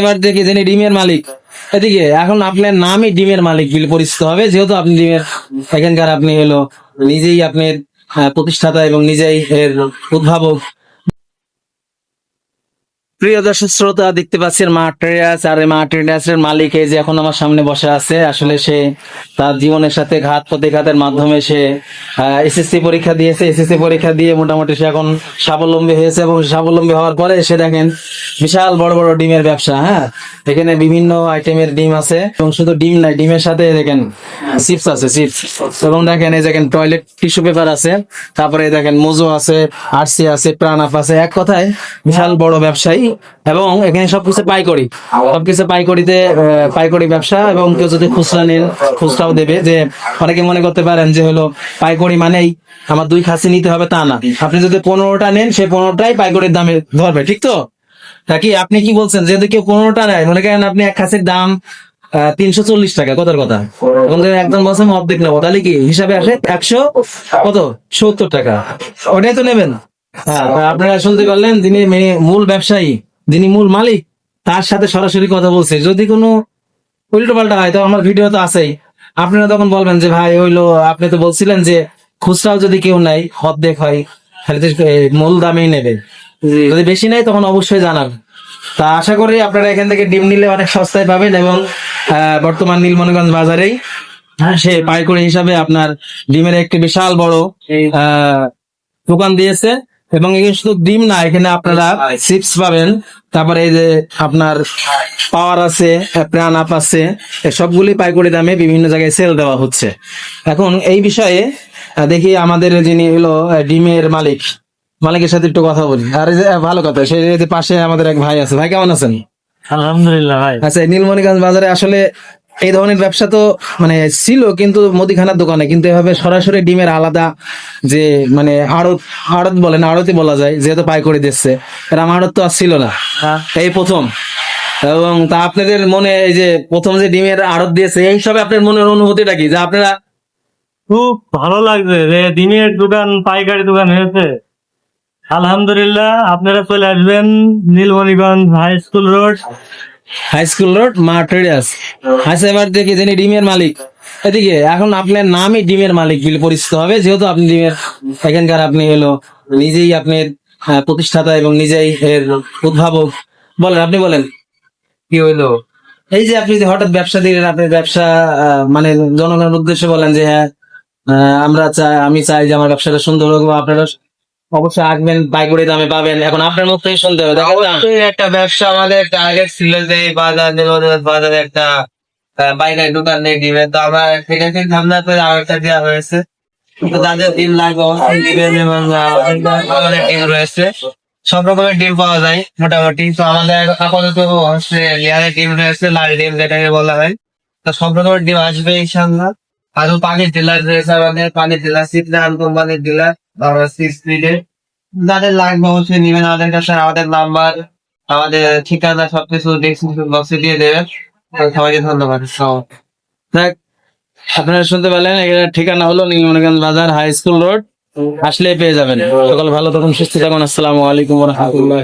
এবার দেখি যিনি ডিমের মালিক। এদিকে, এখন আপনার নামই ডিমের মালিক, বলে পরিচিত হবে, যেহেতু আপনি ডিমের এখানকার আপনি হলো নিজেই আপনার প্রতিষ্ঠাতা এবং নিজেই এর উদ্ভাবক। প্রিয় দর্শক শ্রোতা, দেখতে মা ট্রেডার্স, আর মা মালিক এই যে এখন আমার সামনে বসে আছে, আসলে সে তার জীবনের সাথে ঘাত প্রতিঘাতের মাধ্যমে সে এসএসসি পরীক্ষা দিয়েছে। এসএসসি পরীক্ষা দিয়ে মোটামুটি সে এখন স্বাবলম্বী হয়েছে এবং স্বাবলম্বী হওয়ার পরে সে দেখেন বিশাল বড় বড় ডিমের ব্যবসা হ্যাঁ? এখানে বিভিন্ন আইটেমের ডিম আছে এবং শুধু ডিম নাই, ডিমের সাথে দেখেন চিপস আছে চিপস এবং দেখেন এই দেখেন টয়লেট টিস্যু পেপার আছে, তারপরে দেখেন মোজো আছে আরসি আছে প্রাণাপ আছে, এক কথায় বিশাল বড় ব্যবসায়ী। এবং এখানে সবকিছু পাইকরি, সবকিছু পাইকরিতে পাইকরি ব্যবসা এবং কেউ যদি খুচরা নেন, খুচরাও দেবে। যে অনেকে মনে করতে পারেন যে হলো পাইকরি মানেই আমার দুই খাসি নিতে হবে তা না। আপনি যদি পনেরোটা নেন সেই পনেরোটাই পাইকরির দামে ধরবে, ঠিক তো? তা কি আপনি কি বলছেন? যেহেতু কেউ পনেরোটা নেয়, মনে করেন আপনি এক খাসির দাম তিনশো চল্লিশ টাকা, কথার কথা। এবং একদম বলছেন অর্ধেক নেব, তাহলে কি হিসাবে আসে একশো কত? সত্তর টাকা। ওটাই তো নেবেন। হ্যাঁ আপনারা শুনতে পারলেন, যিনি মূল ব্যবসায়ী, যিনি মূল মালিক, তার সাথে সরাসরি কথা বলছে। যদি কোনো উল্টো পাল্টা হয়, তো আমার ভিডিও তো আছেই। আপনারা তখন বলবেন যে, ভাই হইল আপনি তো বলছিলেন যে, খুচরাও যদি কেউ নাই অর্ধেক হয়, তাহলে মূল দামেই নেবে। যদি বেশি নাই তখন অবশ্যই জানান। তা আশা করি আপনারা এখান থেকে ডিম নিলে অনেক সস্তায় পাবেন এবং বর্তমান নীলমণিগঞ্জ বাজারেই হ্যাঁ, সে পাইকারি হিসাবে আপনার ডিমের একটি বিশাল বড় দোকান দিয়েছে। এবং এখানে শুধু ডিম না এখানে আপনারা চিপস পাবেন। তারপরে এই যে আপনার পাওয়ার আছে প্রাণ আপ আছে সবগুলি পাইকারি দামে বিভিন্ন জায়গায় সেল দেওয়া হচ্ছে। এখন এই বিষয়ে দেখি আমাদের যিনি হলো ডিমের মালিক মালিকের সাথে একটু কথা বলি। আর এই যে ভালো কথা সেই যে পাশে আমাদের এক ভাই আছে। ভাই কেমন আছেন? আলহামদুলিল্লাহ ভাই। আচ্ছা এই নীলমণিগঞ্জ বাজারে আসলে এই ধরনের ব্যবসা তো মানে ছিল কিন্তু মুদিখানার দোকানে কিন্তু এভাবে সরাসরি ডিমের আলাদা যে মানে আড়ত আড়ত বলেন আড়তে বলা যায় যেহেতু পাইকারি দিচ্ছে। এরকম আড়ত তো আর ছিল না। এই প্রথম। এবং তা আপনাদের মনে এই যে প্রথম যে ডিমের আড়ত দিয়েছে এই সবে আপনার মনের অনুভূতিটা কি? যে আপনারা খুব ভালো লাগছে যে ডিমের দোকান পাইকারি দোকান হয়েছে। আলহামদুলিল্লাহ, আপনারা চলে আসবেন Nilmoniganj high school road. High school road, Maa traders. আচ্ছা এবার দেখি যিনি ডিমের মালিক, এদিকে এখন আপনার নামই ডিমের মালিক বলে পরিচিত হবে, যেহেতু আপনি ডিমের এখানকার আপনি হলো নিজেই আপনার প্রতিষ্ঠাতা এবং নিজেই এর উদ্ভাবক। বলেন, আপনি বলেন। কি হইল? এই যে আপনি হঠাৎ ব্যবসা দিলেন, আপনি ব্যবসা মানে জনগণের উদ্দেশ্যে বলেন যে হ্যাঁ আমরা চাই, আমি চাই যে আমার ব্যবসাটা সুন্দর হোক এবং আপনারা অবশ্যই আসবেন পাইকারি দামে পাবেন। এখন আপনার মতোই শুনতে হবে অবশ্যই একটা ব্যবসা আমাদের টার্গেট ছিল যে এই বাজার বাজারে একটা আহ, বাইরের দোকান নেই দিবে। তো আমরা সেটা থেকে ধান্দা করে আর একটা দেওয়া হয়েছে। তো যাদের ডিম লাগবে এবং আমাদের ডিম রয়েছে। সব রকমের ডিম পাওয়া যায় মোটামুটি। তো আমাদের আপাতত হচ্ছে লেয়ারের ডিম রয়েছে লাল ডিম যেটাকে বলা হয়। তো সব রকমের ডিম আসবে ইনশাল্লাহ আরও পানির ডিলার আমাদের পানির ডিলার সিটনান কোম্পানির স্পিডের যাদের লাগবে অবশ্যই নিবেন আমাদের কাছে আমাদের নাম্বার আমাদের ঠিকানা সবকিছু ডেসক্রিপশন বক্সে দিয়ে দেবেন। সবাইকে ধন্যবাদ। দেখ, আপনারা শুনতে পেলেন এখানে ঠিকানা হলো নীলমণিগঞ্জ বাজার হাই স্কুল রোড আসলে পেয়ে যাবেন। সকল ভালো থাকুন, সুস্থ থাকুন। আসসালামু আলাইকুম রহমতুল্লাহ